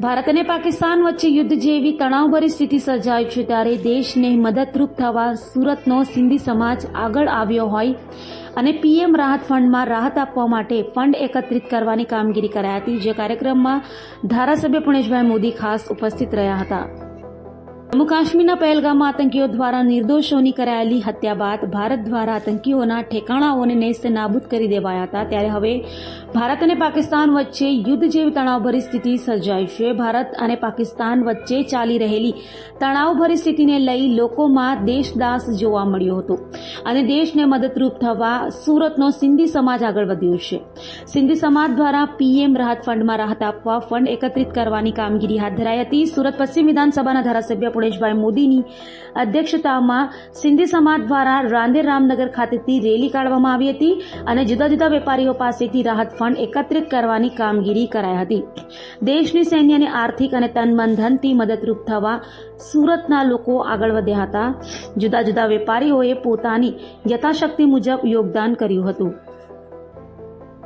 ભારત અને પાકિસ્તાન વચ્ચે યુદ્ધ જેવી તણાવભરી સ્થિતિ સર્જાયું છે ત્યારે દેશને મદદરૂપ થવા સુરતનો સિંધી સમાજ આગળ આવ્યો હોય અને પીએમ રાહત ફંડમાં રાહત આપવા માટે ફંડ એકત્રિત કરવાની કામગીરી કરાઈ હતી. જે કાર્યક્રમમાં ધારાસભ્ય પુણેશભાઈ મોદી ખાસ ઉપસ્થિત રહ્યા હતા. જમ્મુ કાશ્મીરના પહેલગામમાં આતંકીઓ દ્વારા નિર્દોષોની કરાયેલી હત્યા બાદ ભારત દ્વારા આતંકીઓના ઠેકાણાઓને નેસ્ત નાબૂદ કરી દેવાયા હતા ત્યારે હવે ભારત અને પાકિસ્તાન વચ્ચે યુદ્ધ જેવી તણાવભરી સ્થિતિ સર્જાઈ છે. ભારત અને પાકિસ્તાન વચ્ચે ચાલી રહેલી તણાવભરી સ્થિતિને લઈ લોકોમાં દેશદાસ જોવા મળ્યો હતો અને દેશને મદદરૂપ થવા સુરતનો સિંધી સમાજ આગળ વધ્યો છે. સિંધી સમાજ દ્વારા પીએમ રાહત ફંડમાં રાહત આપવા ફંડ એકત્રિત કરવાની કામગીરી હાથ ધરાઈ હતી. સુરત પશ્ચિમ વિધાનસભાના ધારાસભ્ય પુણેશભાઈ મોદીની અધ્યક્ષતામાં સિંધી સમાજ દ્વારા રાંદેર રામનગર ખાતેથી રેલી કાઢવામાં આવી હતી અને જુદા જુદા વેપારીઓ પાસેથી રાહત ફંડ એકત્રિત કરવાની કામગીરી કરાઈ હતી. દેશની સૈન્યને આર્થિક અને તન મન ધનથી મદદરૂપ થવા સુરતના લોકો આગળ વધ્યા હતા. જુદા જુદા વેપારીઓએ પોતાની યથાશક્તિ મુજબ યોગદાન કર્યું હતું.